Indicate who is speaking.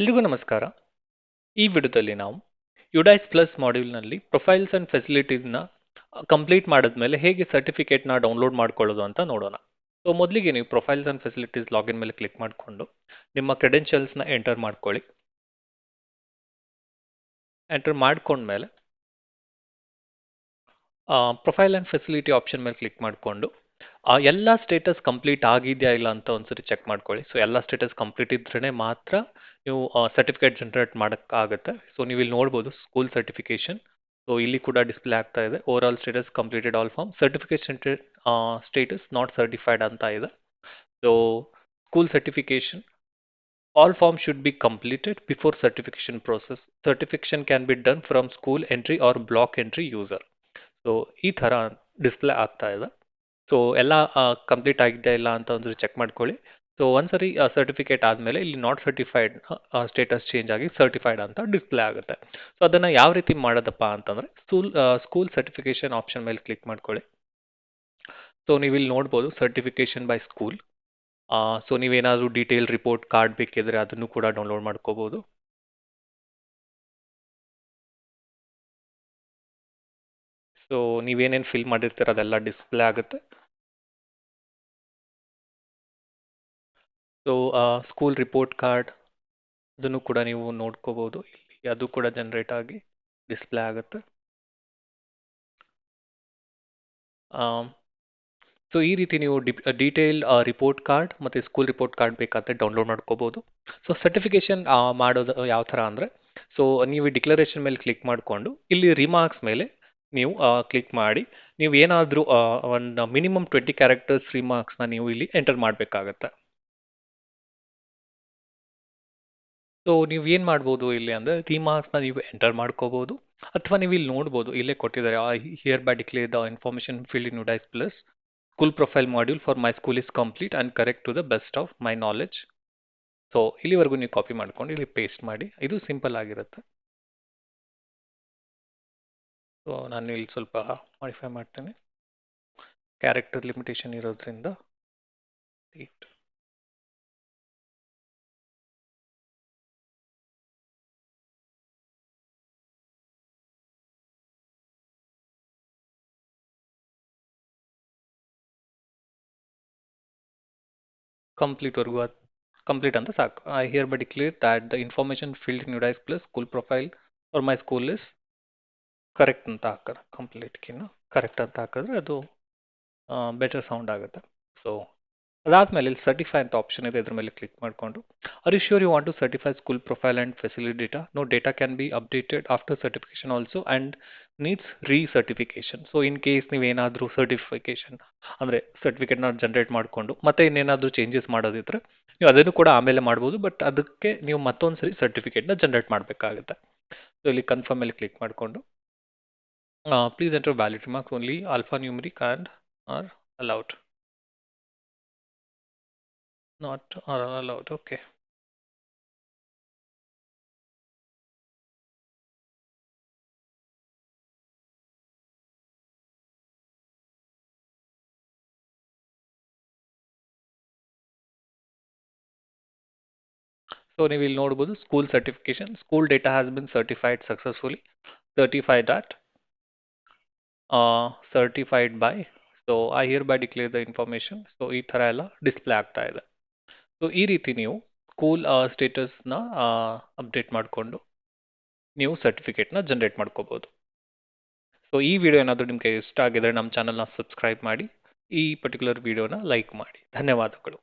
Speaker 1: ಎಲ್ರಿಗೂ ನಮಸ್ಕಾರ. ಈ ವಿಡಿಯೋದಲ್ಲಿ ನಾವು ಯುಡೈಸ್ ಪ್ಲಸ್ ಮಾಡ್ಯೂಲ್ನಲ್ಲಿ ಪ್ರೊಫೈಲ್ಸ್ ಆ್ಯಂಡ್ ಫೆಸಿಲಿಟೀಸ್ನ ಕಂಪ್ಲೀಟ್ ಮಾಡಿದ್ಮೇಲೆ ಹೇಗೆ ಸರ್ಟಿಫಿಕೇಟ್ನ ಡೌನ್ಲೋಡ್ ಮಾಡ್ಕೊಳ್ಳೋದು ಅಂತ ನೋಡೋಣ. ಸೊ ಮೊದಲಿಗೆ ನೀವು ಪ್ರೊಫೈಲ್ಸ್ ಆ್ಯಂಡ್ ಫೆಸಿಲಿಟೀಸ್ ಲಾಗಿನ್ ಮೇಲೆ ಕ್ಲಿಕ್ ಮಾಡಿಕೊಂಡು ನಿಮ್ಮ ಕ್ರೆಡೆನ್ಷಿಯಲ್ಸ್ನ ಎಂಟರ್ ಮಾಡ್ಕೊಳ್ಳಿ. ಎಂಟರ್ ಮಾಡ್ಕೊಂಡ್ಮೇಲೆ ಪ್ರೊಫೈಲ್ ಆ್ಯಂಡ್ ಫೆಸಿಲಿಟಿ ಆಪ್ಷನ್ ಮೇಲೆ ಕ್ಲಿಕ್ ಮಾಡಿಕೊಂಡು ಎಲ್ಲ ಸ್ಟೇಟಸ್ ಕಂಪ್ಲೀಟ್ ಆಗಿದೆಯಾ ಇಲ್ಲ ಅಂತ ಒಂದ್ಸರಿ ಚೆಕ್ ಮಾಡ್ಕೊಳ್ಳಿ. ಸೊ ಎಲ್ಲ ಸ್ಟೇಟಸ್ ಕಂಪ್ಲೀಟ್ ಇದ್ರೇ ಮಾತ್ರ ನೀವು ಸರ್ಟಿಫಿಕೇಟ್ ಜನರೇಟ್ ಮಾಡೋಕ್ಕಾಗುತ್ತೆ. ಸೊ ನೀವು ಇಲ್ಲಿ ನೋಡ್ಬೋದು ಸ್ಕೂಲ್ ಸರ್ಟಿಫಿಕೇಷನ್ ಸೊ ಇಲ್ಲಿ ಕೂಡ ಡಿಸ್ಪ್ಲೇ ಆಗ್ತಾ ಇದೆ. Overall status completed all form certification status not certified ಅಂತ ಇದೆ. So school certification all form should be completed before certification process certification can be done from school entry or block entry user so ಈ ಥರ display ಆಗ್ತಾ ಇದೆ. So ಎಲ್ಲ complete ಆಗಿದೆಯಾ ಇಲ್ಲ ಅಂತ ಒಂದು ಚೆಕ್ ಮಾಡ್ಕೊಳ್ಳಿ. ಸೊ ಒಂದ್ಸರಿ ಸರ್ಟಿಫಿಕೇಟ್ ಆದಮೇಲೆ ಇಲ್ಲಿ ನಾಟ್ ಸರ್ಟಿಫೈಡ್ ಸ್ಟೇಟಸ್ ಚೇಂಜ್ ಆಗಿ ಸರ್ಟಿಫೈಡ್ ಅಂತ ಡಿಸ್ಪ್ಲೇ ಆಗುತ್ತೆ. ಸೊ ಅದನ್ನು ಯಾವ ರೀತಿ ಮಾಡೋದಪ್ಪ ಅಂತಂದರೆ ಸ್ಕೂಲ್ ಸ್ಕೂಲ್ ಸರ್ಟಿಫಿಕೇಷನ್ ಆಪ್ಷನ್ ಮೇಲೆ ಕ್ಲಿಕ್ ಮಾಡ್ಕೊಳ್ಳಿ. ಸೊ ನೀವು ಇಲ್ಲಿ ನೋಡ್ಬೋದು ಸರ್ಟಿಫಿಕೇಷನ್ ಬೈ ಸ್ಕೂಲ್ ಸೊ ನೀವೇನಾದರೂ ಡೀಟೇಲ್ ರಿಪೋರ್ಟ್ ಕಾರ್ಡ್ ಬೇಕಿದ್ರೆ ಅದನ್ನು ಕೂಡ ಡೌನ್ಲೋಡ್ ಮಾಡ್ಕೋಬೋದು. ಸೊ ನೀವೇನೇನು ಫಿಲ್ ಮಾಡಿರ್ತೀರ ಅದೆಲ್ಲ ಡಿಸ್ಪ್ಲೇ ಆಗುತ್ತೆ. ಸೊ ಸ್ಕೂಲ್ ರಿಪೋರ್ಟ್ ಕಾರ್ಡ್ ಅದನ್ನು ಕೂಡ ನೀವು ನೋಡ್ಕೋಬೋದು. ಇಲ್ಲಿ ಅದು ಕೂಡ ಜನ್ರೇಟ್ ಆಗಿ ಡಿಸ್ಪ್ಲೇ ಆಗುತ್ತೆ. ಸೊ ಈ ರೀತಿ ನೀವು ಡಿ ಡೀಟೇಲ್ ರಿಪೋರ್ಟ್ ಕಾರ್ಡ್ ಮತ್ತು ಸ್ಕೂಲ್ ರಿಪೋರ್ಟ್ ಕಾರ್ಡ್ ಬೇಕಾದರೆ ಡೌನ್ಲೋಡ್ ಮಾಡ್ಕೋಬೋದು. ಸೊ ಸರ್ಟಿಫಿಕೇಷನ್ ಮಾಡೋದು ಯಾವ ಥರ ಅಂದರೆ ಸೊ ನೀವು ಡಿಕ್ಲರೇಷನ್ ಮೇಲೆ ಕ್ಲಿಕ್ ಮಾಡಿಕೊಂಡು, ಇಲ್ಲಿ ರಿಮಾರ್ಕ್ಸ್ ಮೇಲೆ ನೀವು ಕ್ಲಿಕ್ ಮಾಡಿ, ನೀವು ಏನಾದರೂ ಒಂದು ಮಿನಿಮಮ್ ಟ್ವೆಂಟಿ ಕ್ಯಾರೆಕ್ಟರ್ಸ್ ರಿಮಾರ್ಕ್ಸ್ನ ನೀವು ಇಲ್ಲಿ ಎಂಟರ್ ಮಾಡಬೇಕಾಗತ್ತೆ. ಸೊ ನೀವು ಏನು ಮಾಡ್ಬೋದು ಇಲ್ಲಿ ಅಂದರೆ ರಿಮಾರ್ಕ್ಸ್ನ ನೀವು ಎಂಟರ್ ಮಾಡ್ಕೋಬೋದು. ಅಥವಾ ನೀವು ಇಲ್ಲಿ ನೋಡ್ಬೋದು, ಇಲ್ಲೇ ಕೊಟ್ಟಿದ್ದಾರೆ hereby declare the information field in UDISE plus school profile module for my school is complete and correct to the best of my knowledge so ಇಲ್ಲಿವರೆಗೂ ನೀವು ಕಾಪಿ ಮಾಡ್ಕೊಂಡು, ಇಲ್ಲಿ ಪೇಸ್ಟ್ ಮಾಡಿ, ಇದು ಸಿಂಪಲ್ ಆಗಿರುತ್ತೆ. ಸೊ ನಾನು ಇಲ್ಲಿ ಸ್ವಲ್ಪ ಮಾಡಿಫೈ ಮಾಡ್ತೇನೆ. ಕ್ಯಾರೆಕ್ಟರ್ ಲಿಮಿಟೇಷನ್ ಇರೋದ್ರಿಂದ ಏಟ್ ಕಂಪ್ಲೀಟ್ವರೆಗೂ ಅದು ಕಂಪ್ಲೀಟ್ ಅಂತ ಸಾಕು I hereby declare that the information field in UDISE plus school profile for my school is correct ಅಂತ ಹಾಕೋದು ಕಂಪ್ಲೀಟ್ಗಿನ್ನ ಕರೆಕ್ಟ್ ಅಂತ ಹಾಕಿದ್ರೆ ಅದು ಬೆಟರ್ ಸೌಂಡ್ ಆಗುತ್ತೆ ಸೊ ಅದಾದಮೇಲೆ ಇಲ್ಲಿ ಸರ್ಟಿಫೈ ಅಂತ ಆಪ್ಷನ್ ಇದೆ ಇದ್ರ ಮೇಲೆ ಕ್ಲಿಕ್ ಮಾಡಿಕೊಂಡು are you sure you want to certify school profile and facility data no data can be updated after certification also and needs recertification so in case ನೀವೇನಾದರೂ certification ಅಂದರೆ ಸರ್ಟಿಫಿಕೇಟ್ನ ಜನ್ರೇಟ್ ಮಾಡಿಕೊಂಡು ಮತ್ತೆ ಇನ್ನೇನಾದರೂ ಚೇಂಜಸ್ ಮಾಡೋದಿದ್ರೆ ನೀವು ಅದನ್ನು ಕೂಡ ಆಮೇಲೆ ಮಾಡ್ಬೋದು. ಬಟ್ ಅದಕ್ಕೆ ನೀವು ಮತ್ತೊಂದು ಸರಿ ಸರ್ಟಿಫಿಕೇಟ್ನ ಜನ್ರೇಟ್ ಮಾಡಬೇಕಾಗುತ್ತೆ. ಸೊ ಇಲ್ಲಿ ಕನ್ಫರ್ಮ್ ಮೇಲೆ ಕ್ಲಿಕ್ ಮಾಡಿಕೊಂಡು please enter valid marks only alphanumeric and are allowed not are allowed, okay. So ನೀವು ಇಲ್ಲಿ ನೋಡ್ಬೋದು school certification school data has been certified successfully certified that certified by so I hereby declare the information so ಈ ಥರ ಎಲ್ಲ display ಆಗ್ತಾ ಇದೆ. So ಈ ರೀತಿ ನೀವು ಸ್ಕೂಲ್ ಸ್ಟೇಟಸ್ನ ಅಪ್ಡೇಟ್ ಮಾಡಿಕೊಂಡು ನೀವು ಸರ್ಟಿಫಿಕೇಟ್ನ ಜನ್ರೇಟ್ ಮಾಡ್ಕೋಬೋದು. ಸೊ ಈ ವಿಡಿಯೋ ಏನಾದರೂ ನಿಮಗೆ ಇಷ್ಟ ಆಗಿದ್ರೆ ನಮ್ಮ ಚಾನಲ್ನ ಸಬ್ಸ್ಕ್ರೈಬ್ ಮಾಡಿ. ಈ ಪರ್ಟಿಕ್ಯುಲರ್ ವಿಡಿಯೋನ ಲೈಕ್ ಮಾಡಿ. ಧನ್ಯವಾದಗಳು.